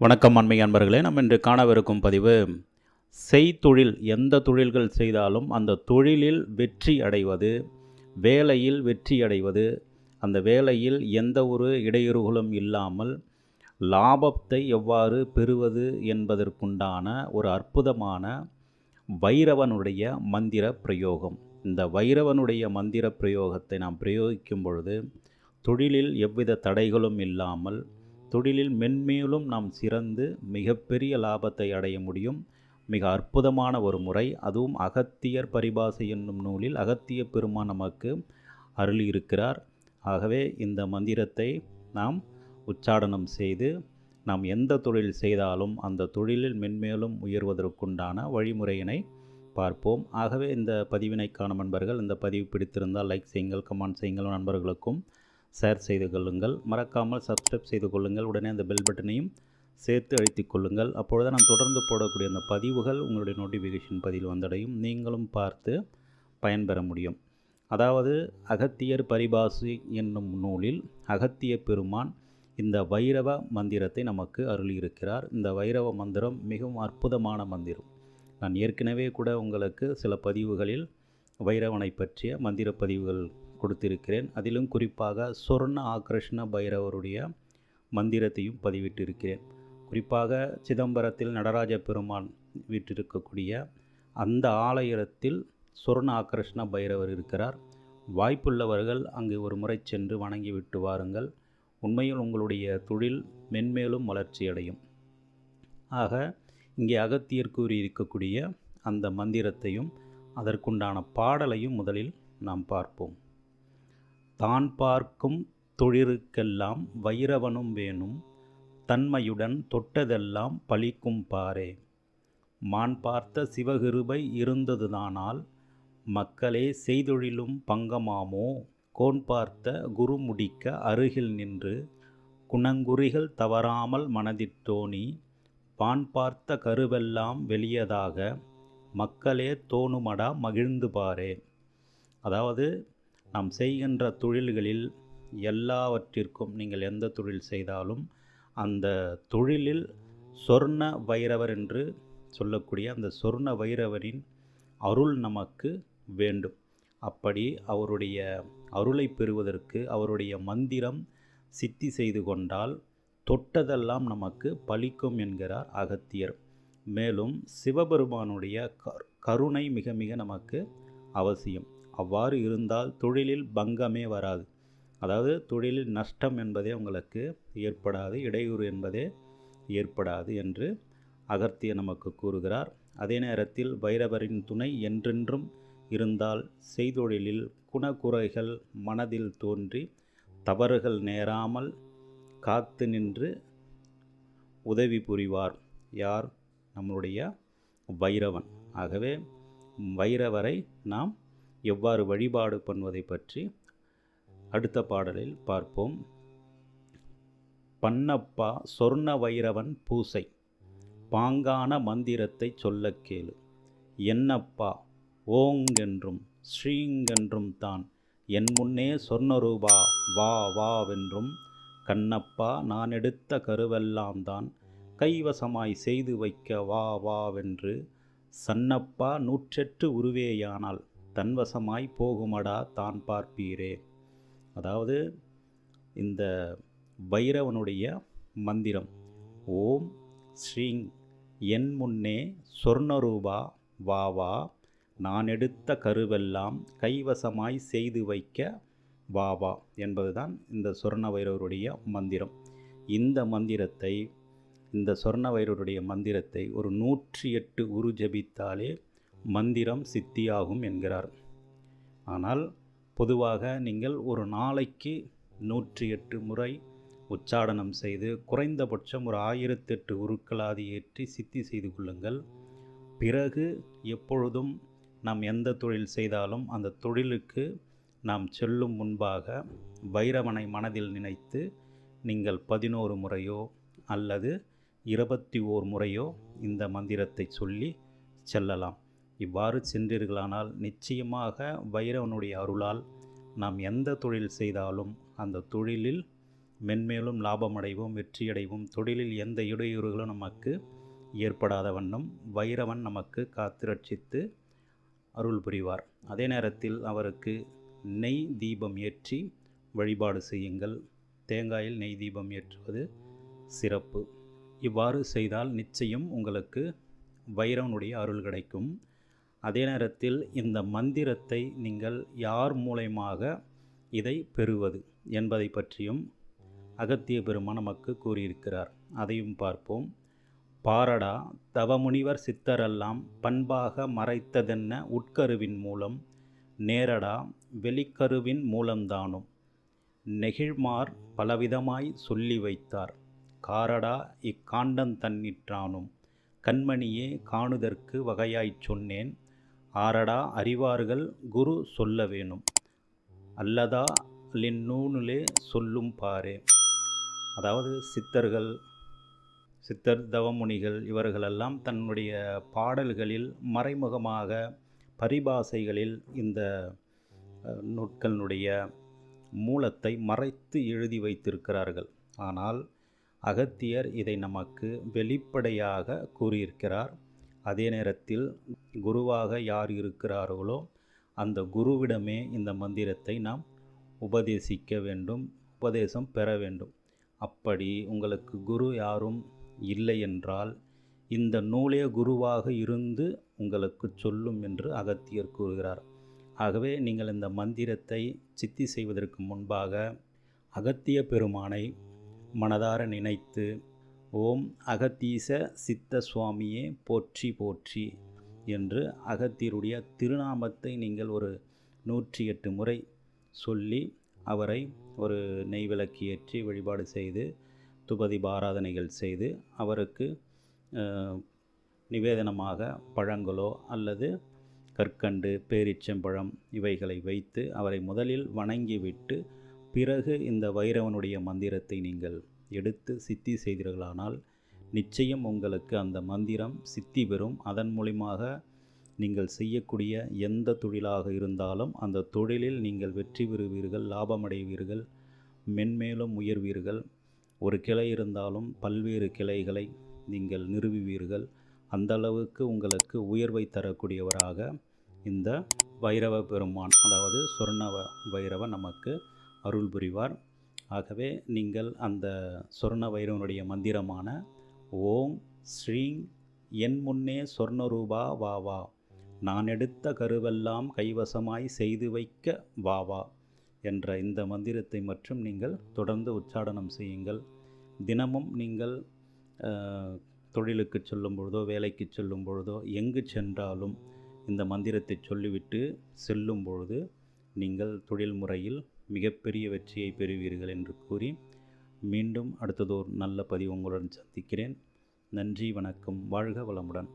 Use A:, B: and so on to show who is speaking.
A: வணக்கம் அண்மை அன்பர்களே. நம்ம இன்று காணவிருக்கும் பதிவு செய்தொழில் எந்த தொழில்கள் செய்தாலும் அந்த தொழிலில் வெற்றி அடைவது வேலையில் வெற்றி அடைவது அந்த வேலையில் எந்த ஒரு இடையூறுகளும் இல்லாமல் லாபத்தை எவ்வாறு பெறுவது என்பதற்குண்டான ஒரு அற்புதமான வைரவனுடைய மந்திர பிரயோகம். இந்த வைரவனுடைய மந்திர பிரயோகத்தை நாம் பிரயோகிக்கும் பொழுது தொழிலில் எவ்வித தடைகளும் இல்லாமல் தொழிலில் மென்மேலும் நாம் சிறந்து மிகப்பெரிய லாபத்தை அடைய முடியும். மிக அற்புதமான ஒரு முறை. அதுவும் அகத்தியர் பரிபாசை என்னும் நூலில் அகத்திய பெருமான் நமக்கு அருளியிருக்கிறார். ஆகவே இந்த மந்திரத்தை நாம் உச்சாடனம் செய்து நாம் எந்த தொழில் செய்தாலும் அந்த தொழிலில் மென்மேலும் உயர்வதற்குண்டான வழிமுறையினை பார்ப்போம். ஆகவே இந்த பதிவினை காணும் நண்பர்கள் இந்த பதிவு பிடித்திருந்தால் லைக் செய்யுங்கள் கமெண்ட் செய்யுங்கள். நண்பர்களுக்கும் ஷேர் செய்து கொள்ளுங்கள். மறக்காமல் சப்ஸ்கிரைப் செய்து கொள்ளுங்கள். உடனே அந்த பெல் பட்டனையும் சேர்த்து அழுத்திக் கொள்ளுங்கள். அப்பொழுது நான் தொடர்ந்து போடக்கூடிய அந்த பதிவுகள் உங்களுடைய நோட்டிஃபிகேஷன் பதிவில் வந்தடையும். நீங்களும் பார்த்து பயன்பெற முடியும். அதாவது அகத்தியர் பரிபாசு என்னும் நூலில் அகத்திய பெருமான் இந்த வைரவ மந்திரத்தை நமக்கு அருளியிருக்கிறார். இந்த வைரவ மந்திரம் மிகவும் அற்புதமான மந்திரம். நான் ஏற்கனவே கூட உங்களுக்கு சில பதிவுகளில் வைரவனை பற்றிய மந்திர பதிவுகள் கொடுத்திருக்கிறேன். அதிலும் குறிப்பாக சொர்ண ஆக்ரஷ்ண பைரவருடைய மந்திரத்தையும் பதிவிட்டிருக்கிறேன். குறிப்பாக சிதம்பரத்தில் நடராஜ பெருமான் வீற்றிருக்கக்கூடிய அந்த ஆலயத்தில் சொர்ண ஆக்ரஷ்ண பைரவர் இருக்கிறார். வாய்ப்புள்ளவர்கள் அங்கு ஒரு முறை சென்று வணங்கி விட்டு வாருங்கள். உண்மையில் உங்களுடைய தொழில் மென்மேலும் வளர்ச்சியடையும். ஆக இங்கே அகத்தியர் கூறியிருக்கக்கூடிய அந்த மந்திரத்தையும் அதற்குண்டான பாடலையும் முதலில் நாம் பார்ப்போம். தான் பார்க்கும் தொழிலுக்கெல்லாம் வைரவனும் வேணும் தன்மையுடன் தொட்டதெல்லாம் பழிக்கும் பாரே மான் பார்த்த சிவகிருபை இருந்ததுதானால் மக்களே செய்தொழிலும் பங்கமாமோ? கோன் பார்த்த குரு முடிக்க அருகில் நின்று குணங்குறிகள் தவறாமல் மனதிட்டோனி வான் பார்த்த கருவெல்லாம் வெளியதாக மக்களே தோணுமடா மகிழ்ந்து பாரே அதாவது நாம் செய்கின்ற தொழில்களில் எல்லாவற்றிற்கும் நீங்கள் எந்த தொழில் செய்தாலும் அந்த தொழிலில் சொர்ண வைரவர் என்று சொல்லக்கூடிய அந்த சொர்ண வைரவரின் அருள் நமக்கு வேண்டும். அப்படி அவருடைய அருளை பெறுவதற்கு அவருடைய மந்திரம் சித்தி செய்து கொண்டால் தொட்டதெல்லாம் நமக்கு பலிக்கும் என்கிறார் அகத்தியர். மேலும் சிவபெருமானுடைய கருணை மிக மிக நமக்கு அவசியம். அவ்வாறு இருந்தால் தொழிலில் பங்கமே வராது. அதாவது தொழிலில் நஷ்டம் என்பதே உங்களுக்கு ஏற்படாது இடையூறு என்பதே ஏற்படாது என்று அகர்த்திய நமக்கு கூறுகிறார். அதே நேரத்தில் வைரவரின் துணை என்றென்றும் இருந்தால் செய்தொழிலில் குணக்குறைகள் மனதில் தோன்றி தவறுகள் நேராமல் காத்து நின்று உதவி புரிவார். யார்? நம்மளுடைய வைரவன் ஆகவே வைரவரை நாம் எவ்வாறு வழிபாடு பண்ணுவதை பற்றி அடுத்த பாடலில் பார்ப்போம். பன்னப்பா சொர்ண வைரவன் பூசை பாங்கான மந்திரத்தை சொல்ல கேளு. என்னப்பா ஓங்கென்றும் ஸ்ரீங்கென்றும் தான் என் முன்னே சொர்ணரூபா வா வாவென்றும். கண்ணப்பா நான் எடுத்த கருவெல்லாம் தான் கைவசமாய் செய்து வைக்க வா வாவென்று. சன்னப்பா நூற்றெட்டு உருவேயானால் தன்வசமாய் போகுமடா தான் பார்ப்பீரே. அதாவது இந்த பைரவனுடைய மந்திரம் ஓம் ஸ்ரீங் என் முன்னே சொர்ணரூபா வா வா நான் எடுத்த கருவெல்லாம் கைவசமாய் செய்து வைக்க வா வா என்பதுதான் இந்த சொர்ண வைரவருடைய மந்திரம். இந்த மந்திரத்தை இந்த சொர்ண வைரவருடைய மந்திரத்தை ஒரு நூற்றி எட்டு உரு ஜபித்தாலே மந்திரம் சித்தியாகும் என்கிறார். ஆனால் பொதுவாக நீங்கள் ஒரு நாளைக்கு நூற்றி எட்டு முறை உச்சாடனம் செய்து குறைந்தபட்சம் ஒரு ஆயிரத்தெட்டு உருக்களாதி ஏற்றி சித்தி செய்து கொள்ளுங்கள். பிறகு எப்பொழுதும் நாம் எந்த தொழில் செய்தாலும் அந்த தொழிலுக்கு நாம் செல்லும் முன்பாக வைரவனை மனதில் நினைத்து நீங்கள் பதினோரு முறையோ அல்லது இருபத்தி ஓர் முறையோ இந்த மந்திரத்தை சொல்லி செல்லலாம். இவ்வாறு சென்றீர்களானால் நிச்சயமாக வைரவனுடைய அருளால் நாம் எந்த தொழில் செய்தாலும் அந்த தொழிலில் மென்மேலும் லாபமடைவோம் வெற்றியடைவோம். தொழிலில் எந்த இடையூறுகளும் நமக்கு ஏற்படாத வண்ணம் வைரவன் நமக்கு காத்திரட்சித்து அருள் புரிவார். அதே நேரத்தில் அவருக்கு நெய் தீபம் ஏற்றி வழிபாடு செய்யுங்கள். தேங்காயில் நெய் தீபம் ஏற்றுவது சிறப்பு. இவ்வாறு செய்தால் நிச்சயம் உங்களுக்கு வைரவனுடைய அருள் கிடைக்கும். அதே நேரத்தில் இந்த மந்திரத்தை நீங்கள் யார் மூலயமாக இதை பெறுவது என்பதை பற்றியும் அகத்திய பெருமான் நமக்கு கூறியிருக்கிறார். அதையும் பார்ப்போம். பாரடா தவமுனிவர் சித்தரெல்லாம் பண்பாக மறைத்ததென்ன உட்கருவின் மூலம்? நேரடா வெளிக்கருவின் மூலம்தானும். நெகிழ்மார் பலவிதமாய் சொல்லி வைத்தார். காரடா இக்காண்டம் தன்னிற்றானும். கண்மணியே காணுதற்கு வகையாய்ச் சொன்னேன். ஆரடா அறிவார்கள் குரு சொல்ல வேணும். அல்லதா லின்னூனிலே சொல்லும் பாரே அதாவது சித்தர்கள் சித்தர் தவமுனிகள் இவர்களெல்லாம் தன்னுடைய பாடல்களில் மறைமுகமாக பரிபாசைகளில் இந்த நூட்களினுடைய மூலத்தை மறைத்து எழுதி வைத்திருக்கிறார்கள். ஆனால் அகத்தியர் இதை நமக்கு வெளிப்படையாக கூறியிருக்கிறார். அதே நேரத்தில் குருவாக யார் இருக்கிறார்களோ அந்த குருவிடமே இந்த மந்திரத்தை நாம் உபதேசிக்க வேண்டும் உபதேசம் பெற வேண்டும். அப்படி உங்களுக்கு குரு யாரும் இல்லை என்றால் இந்த நூலே குருவாக இருந்து உங்களுக்கு சொல்லும் என்று அகத்தியர் கூறுகிறார். ஆகவே நீங்கள் இந்த மந்திரத்தை சித்தி செய்வதற்கு முன்பாக அகத்திய பெருமானை மனதார நினைத்து ஓம் அகத்தீச சித்த சுவாமியே போற்றி போற்றி என்று அகத்தியருடைய திருநாமத்தை நீங்கள் ஒரு நூற்றி எட்டு முறை சொல்லி அவரை ஒரு நெய் விளக்கு ஏற்றி வழிபாடு செய்து துபதி பாராதனைகள் செய்து அவருக்கு நிவேதனமாக பழங்களோ அல்லது கற்கண்டு பேரிச்சம்பழம் இவைகளை வைத்து அவரை முதலில் வணங்கிவிட்டு பிறகு இந்த வைரவனுடைய மந்திரத்தை நீங்கள் எடுத்து சித்தி செய்தீர்களானால் நிச்சயம் உங்களுக்கு அந்த மந்திரம் சித்தி பெறும். அதன் மூலியமாக நீங்கள் செய்யக்கூடிய எந்த தொழிலாக இருந்தாலும் அந்த தொழிலில் நீங்கள் வெற்றி பெறுவீர்கள் லாபமடைவீர்கள் மென்மேலும் உயர்வீர்கள். ஒரு கிளை இருந்தாலும் பல்வேறு கிளைகளை நீங்கள் நிறுவுவீர்கள். அந்த அளவுக்கு உங்களுக்கு உயர்வை தரக்கூடியவராக இந்த வைரவ பெருமான் அதாவது சொர்ணவ வைரவ நமக்கு அருள் புரிவார். ஆகவே நீங்கள் அந்த சொர்ண வைரவனுடைய மந்திரமான ஓம் ஸ்ரீங் என் முன்னே சொர்ணரூபா வா வா. நான் எடுத்த கருவெல்லாம் கைவசமாய் செய்து வைக்க வா வா என்ற இந்த மந்திரத்தை மற்றும் நீங்கள் தொடர்ந்து உச்சாடனம் செய்யுங்கள். தினமும் நீங்கள் தொழிலுக்கு செல்லும் பொழுதோ வேலைக்கு செல்லும் பொழுதோ எங்கு சென்றாலும் இந்த மந்திரத்தை சொல்லிவிட்டு செல்லும் பொழுது நீங்கள் தொழில் முறையில் மிகப்பெரிய வெற்றியை பெறுவீர்கள் என்று கூறி மீண்டும் அடுத்ததோர் நல்ல பதிவு உங்களுடன் சந்திக்கிறேன். நன்றி வணக்கம் வாழ்க வளமுடன்.